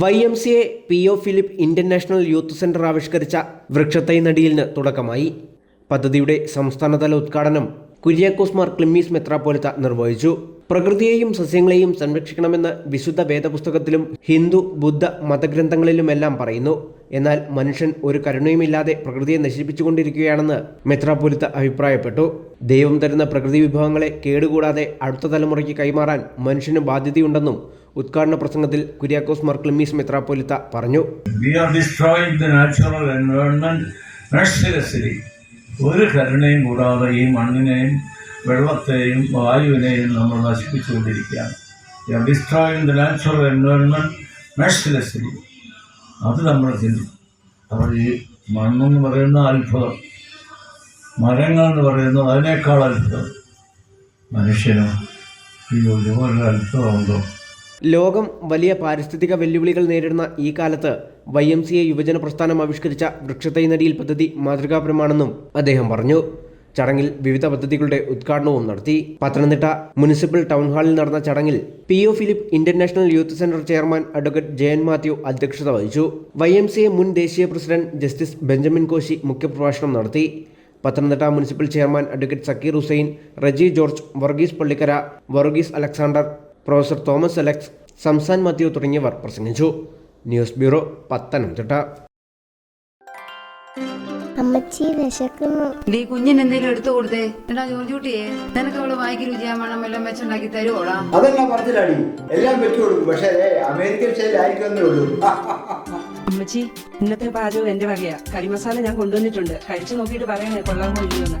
Y M C A P O Philip international youth centre ആവിഷ്കരിച്ച വൃക്ഷത്തൈ നടിയിലിന് തുടക്കമായി. പദ്ധതിയുടെ സംസ്ഥാനതല ഉദ്ഘാടനം കുര്യാക്കോസ് മാർ ക്ലിമ്മീസ് മെത്രാപ്പോലിത്ത നിർവഹിച്ചു. പ്രകൃതിയെയും സസ്യങ്ങളെയും സംരക്ഷിക്കണമെന്ന് വിശുദ്ധ വേദപുസ്തകത്തിലും ഹിന്ദു ബുദ്ധ മതഗ്രന്ഥങ്ങളിലുമെല്ലാം പറയുന്നു. എന്നാൽ മനുഷ്യൻ ഒരു കരുണയുമില്ലാതെ പ്രകൃതിയെ നശിപ്പിച്ചുകൊണ്ടിരിക്കുകയാണെന്ന് മെത്രാപ്പോലിത്ത അഭിപ്രായപ്പെട്ടു. ദൈവം തരുന്ന പ്രകൃതി വിഭവങ്ങളെ കേടുകൂടാതെ അടുത്ത തലമുറയ്ക്ക് കൈമാറാൻ മനുഷ്യന് ബാധ്യതയുണ്ടെന്നും ഉദ്ഘാടന പ്രസംഗത്തിൽ കുര്യാക്കോസ് മാർ മെത്രാപ്പൊലിത്ത പറഞ്ഞു. ഒരു കരുണയും കൂടാതെ ഈ മണ്ണിനെയും വെള്ളത്തെയും വായുവിനെയും നമ്മൾ നശിപ്പിച്ചുകൊണ്ടിരിക്കുകയാണ്. Destroying the natural environment mercilessly. അത് നമ്മൾ ചിന്തിക്കും. അപ്പോൾ ഈ മണ്ണെന്ന് പറയുന്ന അത്ഭുതം മരങ്ങൾ എന്ന് പറയുന്നത് അതിനേക്കാൾ അത്ഭുതം. മനുഷ്യനും ഈ ഒരു അത്ഭുതമുണ്ടോ? ലോകം വലിയ പാരിസ്ഥിതിക വെല്ലുവിളികൾ നേരിടുന്ന ഈ കാലത്ത് വൈ എം സി എ യുവജന പ്രസ്ഥാനം ആവിഷ്കരിച്ച വൃക്ഷത്തൈ നടിയിൽ പദ്ധതി മാതൃകാപരമാണെന്നും അദ്ദേഹം പറഞ്ഞു. ചടങ്ങിൽ വിവിധ പദ്ധതികളുടെ ഉദ്ഘാടനവും നടത്തി. പത്തനംതിട്ട മുനിസിപ്പൽ ടൗൺ ഹാളിൽ നടന്ന ചടങ്ങിൽ P O Philip international youth centre chairman advocate Jayan Mathew അധ്യക്ഷത വഹിച്ചു. വൈ എം സി എ മുൻ ദേശീയ പ്രസിഡന്റ് ജസ്റ്റിസ് ബെഞ്ചമിൻ കോശി മുഖ്യപ്രഭാഷണം നടത്തി. Pathanamthitta municipal chairman advocate Zakir Hussain Reji George Varghese Pallikkara Varghese Alexander professor Thomas Alex സംസാൻ Mathew തുടങ്ങിയവർ പ്രസംഗിച്ചു. News bureau Pathanamthitta. അമ്മച്ചി വിശക്കുന്നു. നീ കുഞ്ഞിന് എന്തെങ്കിലും എടുത്തു കൊടുത്തേ? എടാ ജോർജ് കുട്ടിയെ നിനക്ക് അവൾ വായിക്ക് രുചിയാമണം എല്ലാം വെച്ചുണ്ടാക്കി തരുവോടാ? അതെല്ലാം പറഞ്ഞില്ലാടി. എല്ലാം വെച്ചു കൊടുക്കും. പക്ഷേ അമേരിക്കൻ ശൈലിയായിരിക്കുമെന്നേ ഉള്ളൂ. അമ്മച്ചി ഇന്നത്തെ പാചകം എന്റെ വകയാ. കരിമസാല ഞാൻ കൊണ്ടുവന്നിട്ടുണ്ട്. കഴിച്ചു നോക്കിയിട്ട് പറയണേ കൊള്ളാൻ ഇല്ലയോന്ന്